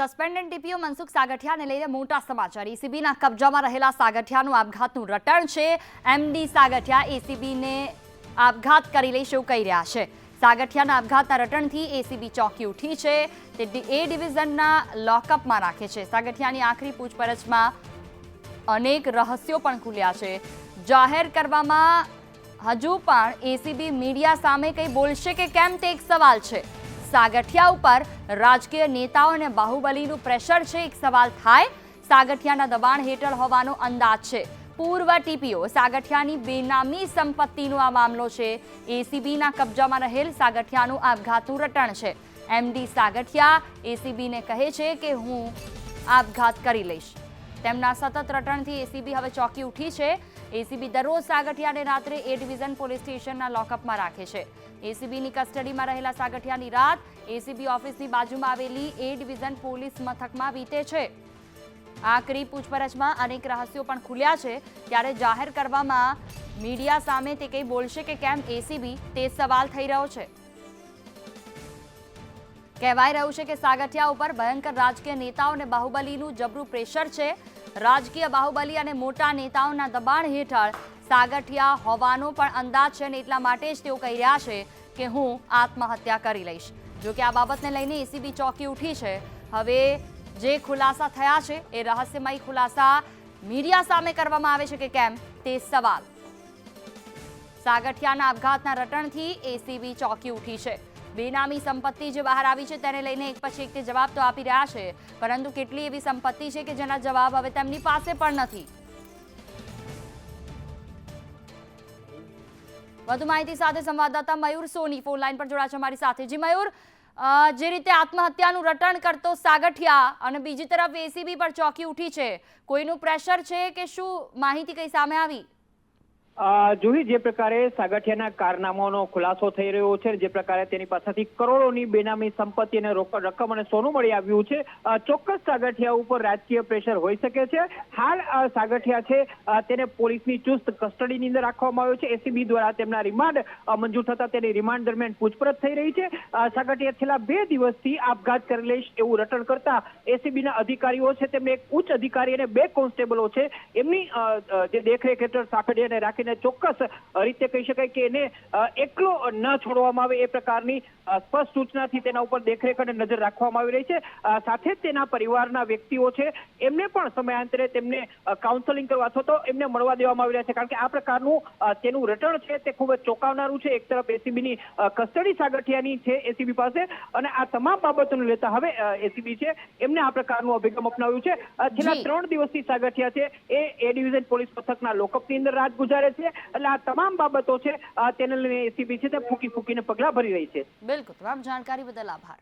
Suspended DPO Mansukh સાગઠિયાને લઈને મોટા સમાચાર. એસીબીના કબજામાં રહેલા સાગઠિયાનું આપઘાતનું રટણ છે. એમડી સાગઠિયા એસીબીને આપઘાત કરી લઈશ એવું કહી રહ્યા છે? સાગઠિયાના આપઘાતના રટણથી એસીબી ચોંકી ઉઠી છે. તે એ ડિવિઝનના લોકઅપમાં રાખે છે. સાગઠિયાની આખરી પૂછપરછમાં અનેક રહસ્યો પણ ખુલ્યા છે. જાહેર કરવામાં હજુ પણ એસીબી મીડિયા સામે કંઈ બોલશે કે કેમ? તે એક સવાલ છે. સાગઠિયા ઉપર રાજકીય નેતાઓ અને બાહુબલીનું પ્રેશર છે, એક સવાલ થાય. સાગઠિયાના દબાણ હેઠળ હોવાનો અંદાજ છે. પૂર્વ ટીપીઓ સાગઠિયાની બેનામી સંપત્તિનો આ મામલો છે. એસીબીના કબજામાં રહેલ સાગઠિયાનું આપઘાતનું રટણ છે. એમડી સાગઠિયા એસીબીને કહે છે કે હું આપઘાત કરી લઈશ. તેમના સતત રટણથી એસીબી હવે ચોકી ઉઠી છે. એસીબી દરરોજ સાગઠિયાને રાત્રે એ ડિવિઝન પોલીસ સ્ટેશનના લોકઅપમાં રાખે છે. એસીબીની કસ્ટડીમાં રહેલા સાગઠિયાની રાત એસીબી ઓફિસની બાજુમાં આવેલી એ ડિવિઝન પોલીસ મથકમાં વીતે છે. આખરી પૂછપરછમાં અનેક રહસ્યો પણ ખુલ્યા છે. ત્યારે જાહેર કરવામાં મીડિયા સામે તે કંઈ બોલશે કે કેમ એસીબી તે સવાલ થઈ રહ્યો છે. કહેવાય રહ્યું છે કે સાગઠિયા ઉપર ભયંકર રાજકીય નેતાઓ અને બાહુબલીનું જબરું પ્રેશર છે. રાજકીય બાહુબલી અને મોટા નેતાઓના દબાણ હેઠળ સાગઠિયા હોવાનો પણ અંદાજ છે અને એટલા માટે જ તેઓ કહી રહ્યા છે કે હું આત્મહત્યા કરી લઈશ. જો કે આ બાબતને લઈને એસીબી ચોકી ઉઠી છે. હવે જે ખુલાસા થયા છે એ રહસ્યમય ખુલાસા મીડિયા સામે કરવામાં આવે છે કે કેમ તે સવાલ. સાગઠિયાના આપઘાતના રટણથી એસીબી ચોકી ઉઠી છે. બેનામી સંપત્તિ જે બહાર આવી છે તેને લઈને એક પછી એક જવાબ તો આપી રહ્યા છે. પરંતુ કેટલી એવી સંપત્તિ છે કે જેના જવાબ હવે તેમની પાસે પણ નથી. વધુ માહિતી સાથે સંવાદદાતા મયુર સોની ફોન લાઈન પર જોડાશે અમારી સાથે. જી મયુર જે રીતે આત્મહત્યાનું રટણ કરતો સાગઠિયા અને બીજી તરફ એસીબી પર ચોંકી ઉઠી છે, કોઈનું પ્રેશર છે કે શું માહિતી કઈ સામે આવી? જુહી જે પ્રકારે સાગઠિયાના કારનામાનો ખુલાસો થઈ રહ્યો છે, જે પ્રકારે તેની પાસેથી કરોડોની બેનામી સંપત્તિ અને રકમ અને સોનું મળી આવ્યું છે. ચોક્કસ સાગઠિયા ઉપર રાજકીય પ્રેશર હોઈ શકે છે. હાલ સાગઠિયા છે તેને પોલીસની ચુસ્ત કસ્ટડીની અંદર રાખવામાં આવ્યો છે. એસીબી દ્વારા તેમના રિમાન્ડ મંજૂર થતા તેની રિમાન્ડ દરમિયાન પૂછપરછ થઈ રહી છે. સાગઠિયા છેલ્લા બે દિવસથી આપઘાત કરી લઈશ એવું રટણ કરતા એસીબીના અધિકારીઓ છે. તેમને એક ઉચ્ચ અધિકારી અને બે કોન્સ્ટેબલો છે. એમની જે દેખરેખ હેઠળ સાકડિયાને રાખીને ચોક્કસ રીતે કહી શકાય કે એને એકલો ન છોડવામાં આવે એ પ્રકારની સ્પષ્ટ સૂચનાથી તેના ઉપર દેખરેખ અને નજર રાખવામાં આવી રહી છે. સાથે જ તેના પરિવારના વ્યક્તિઓ છે એમને પણ સમયાંતરે તેમને કાઉન્સેલિંગ કરવા અથવા તો એમને મળવા દેવામાં આવી રહ્યા છે. કારણ કે આ પ્રકારનું તેનું રટણ છે તે ખૂબ જ ચોંકાવનારું છે. એક તરફ એસીબીની કસ્ટડી સાગઠિયાની છે એસીબી પાસે અને આ તમામ બાબતોને લેતા હવે એસીબી છે એમને આ પ્રકારનું અભિગમ અપનાવ્યું છે. છેલ્લા ત્રણ દિવસથી સાગઠિયા છે. એ એ ડિવિઝન પોલીસ મથકના લોકઅપની અંદર રાત ગુજારે છે એટલે આ તમામ બાબતો છે તેને લઈને એસીબી છે તે ફૂકી ફૂકીને પગલાં ભરી રહી છે. બિલકુલ. તમામ જાણકારી બદલ આભાર.